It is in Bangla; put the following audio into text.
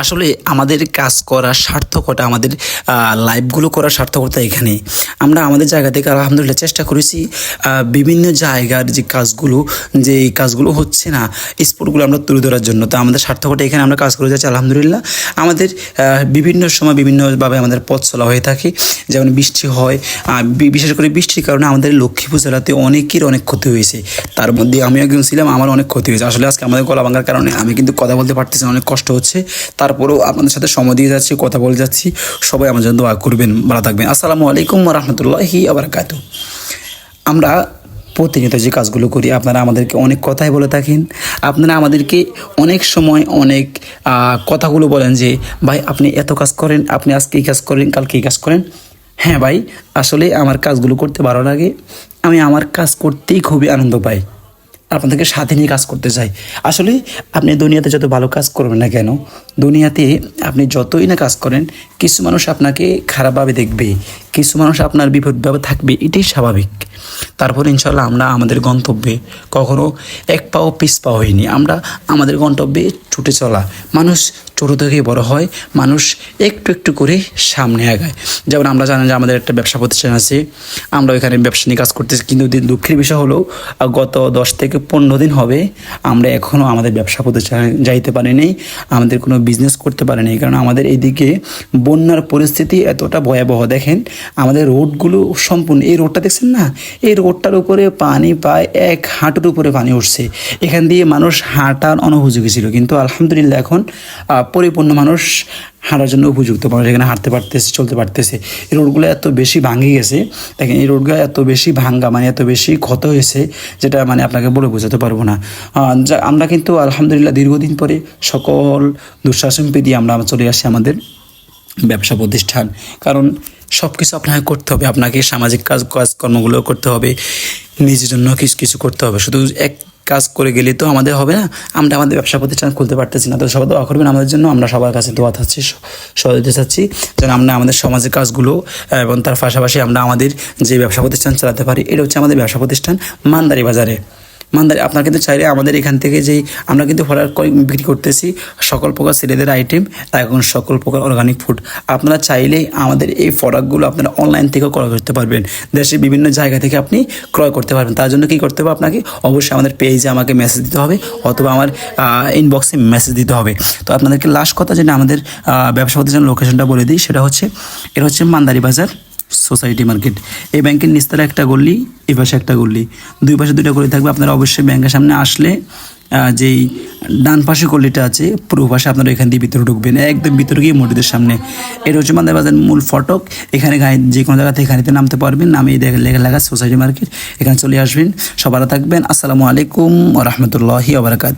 আসলে আমাদের কাজ করার সার্থকতা, আমাদের লাইভগুলো করার সার্থকতা এখানে আমরা আমাদের জায়গা থেকে আলহামদুলিল্লাহ চেষ্টা করেছি বিভিন্ন জায়গার যে কাজগুলো যে কাজগুলো হচ্ছে না স্পোর্টগুলো আমরা তুলে ধরার জন্য। তো আমাদের সার্থকতা এখানে আমরা কাজ করে যাচ্ছি আলহামদুলিল্লাহ। আমাদের বিভিন্ন সময় বিভিন্নভাবে আমাদের পথ চলা হয়ে থাকে। যেমন বৃষ্টি হয় বিশেষ করে বৃষ্টির কারণে আমাদের লক্ষ্মীপুর জেলাতে অনেকের অনেক ক্ষতি হয়েছে। তার মধ্যে আমি একজন ছিলাম, আমার অনেক ক্ষতি হয়েছে। আসলে আজকে আমাদের গলা ভাঙার কারণে আমি কিন্তু কথা বলতে পারতেছি অনেক কষ্ট হচ্ছে। তারপরেও আপনাদের সাথে সময় দিয়ে যাচ্ছি, কথা বলে যাচ্ছি। সবাই আমার জন্য দোয়া করবেন, ভালো থাকবেন। আসসালামু আলাইকুম রহমতুল্লাহি আবরকাত আমরা প্রতিনিয়ত যে কাজগুলো করি, আপনারা আমাদেরকে অনেক কথাই বলে থাকেন। আপনারা আমাদেরকে অনেক সময় অনেক কথাগুলো বলেন যে, ভাই, আপনি এত কাজ করেন, আপনি আজকে এই কাজ করেন, কালকে এই কাজ করেন। হ্যাঁ ভাই, আসলে আমার কাজগুলো করতে ভালো লাগে। আমি আমার কাজ করতেই খুবই আনন্দ পাই। আপনাদেরকে সাথে নিয়ে কাজ করতে চাই। আসলে আপনি দুনিয়াতে যত ভালো কাজ করবেন না কেন দুনিয়াতে আপনি যতই না কাজ করেন, কিছু মানুষ আপনাকে খারাপভাবে দেখবে, কিছু মানুষ আপনার বিপদভাবে থাকবে, এটাই স্বাভাবিক। তারপর ইনশাল্লাহ আমরা আমাদের গন্তব্যে কখনো এক পাও পিস পা হইনি আমরা আমাদের গন্তব্যে ছুটে চলা। মানুষ ছোটো থেকে বড় হয়, মানুষ একটু একটু করে সামনে আগায়। যেমন আমরা জানি যে আমাদের একটা ব্যবসা প্রতিষ্ঠান আছে, আমরা ওইখানে ব্যবসা নিয়ে কাজ করতেছি। কিন্তু দুঃখের বিষয় হলো, গত দশ থেকে পনেরো দিন হবে, আমরা এখনও আমাদের ব্যবসা প্রতিষ্ঠানে যাইতে পারিনি। আমাদের কোনো বিজনেস করতে পারেনি। কারণ আমাদের এদিকে বন্যার পরিস্থিতি এতটা ভয়াবহ। দেখেন, আমাদের রোডগুলো সম্পূর্ণ, এই রোডটা দেখছেন না? এই রোডটার উপরে পানি পায় এক হাঁটুর উপরে পানি উঠছে। এখান দিয়ে মানুষ হাঁটার অনুপযোগী ছিল কিন্তু আলহামদুলিল্লাহ এখন পরিপূর্ণ মানুষ হাঁটার জন্য উপযুক্ত। মানুষ এখানে হাঁটতে পারতেছে, চলতে পারতেছে। এই রোডগুলো এত বেশি ভাঙে গেছে। দেখেন, এই রোডগুলো এত বেশি ভাঙ্গা মানে এত বেশি ক্ষত হয়েছে, যেটা মানে আপনাকে বলে বোঝাতে পারব না। আমরা কিন্তু আলহামদুলিল্লাহ দীর্ঘদিন পরে সকল দুঃশাসন পেরিয়ে আমরা চলে আসি আমাদের ব্যবসা প্রতিষ্ঠান। কারণ সব কিছু আপনাকে করতে হবে। আপনাকে সামাজিক কাজ, কাজকর্মগুলো করতে হবে। নিজের জন্য কিছু কিছু করতে হবে। শুধু এক কাজ করে গেলে তো আমাদের হবে না। আমরা আমাদের ব্যবসা প্রতিষ্ঠান খুলতে পারতেছি না। তো সবাই দোয়া করবেন আমাদের জন্য। আমরা সবার কাছে দোয়া থাকছি সহযোগিতা চাচ্ছি যেন আমরা আমাদের সমাজের কাজগুলো, এবং তার পাশাপাশি আমরা আমাদের যে ব্যবসা প্রতিষ্ঠান চালাতে পারি, এটা হচ্ছে আমাদের ব্যবসা প্রতিষ্ঠান মান্দারি বাজারে মানদারি, আপনারা কিন্তু চাইলে আমাদের এখান থেকে যেই আমরা কিন্তু ফলার বিক্রি করতেছি, সকল প্রকার ছেলেদের আইটেম এখন সকল প্রকার অর্গানিক ফুড আপনারা চাইলে আমাদের এই প্রোডাক্টগুলো আপনারা অনলাইন থেকেও ক্রয় করতে পারবেন। দেশের বিভিন্ন জায়গা থেকে আপনি ক্রয় করতে পারবেন। তার জন্য কি করতে হবে আপনাকে? অবশ্যই আমাদের পেজে আমাকে মেসেজ দিতে হবে অথবা আমার ইনবক্সে মেসেজ দিতে হবে। তো আপনাদেরকে লাস্ট কথা যেটা আমাদের ব্যবসা প্রতিষ্ঠান লোকেশনটা বলে দিই, সেটা হচ্ছে, এটা হচ্ছে মান্দারি বাজার। Society market. এই ব্যাংকের নিচতলা একটা গল্লি এই পাশে একটা গল্লি দুই পাশে দুইটা গলি থাকবে। আপনারা অবশ্যই ব্যাংকের সামনে আসলে যেই ডান পাশে গল্লিটা আছে পূর্ব পাশে আপনারা এখান দিয়ে ভিতরে ঢুকবেন। একদম ভিতরে গিয়ে মসজিদের সামনে। এটা হচ্ছে মান্দার বাজার মূল ফটক। এখানে যে কোনো জায়গা থেকে গাড়িতে নামতে পারবেন। নামে দেখে লেখা লেখা সোসাইটি মার্কেট। এখানে চলে আসবেন। ভালো থাকবেন। আসসালামু আলাইকুম রহমতুল্লাহি আবরাকাত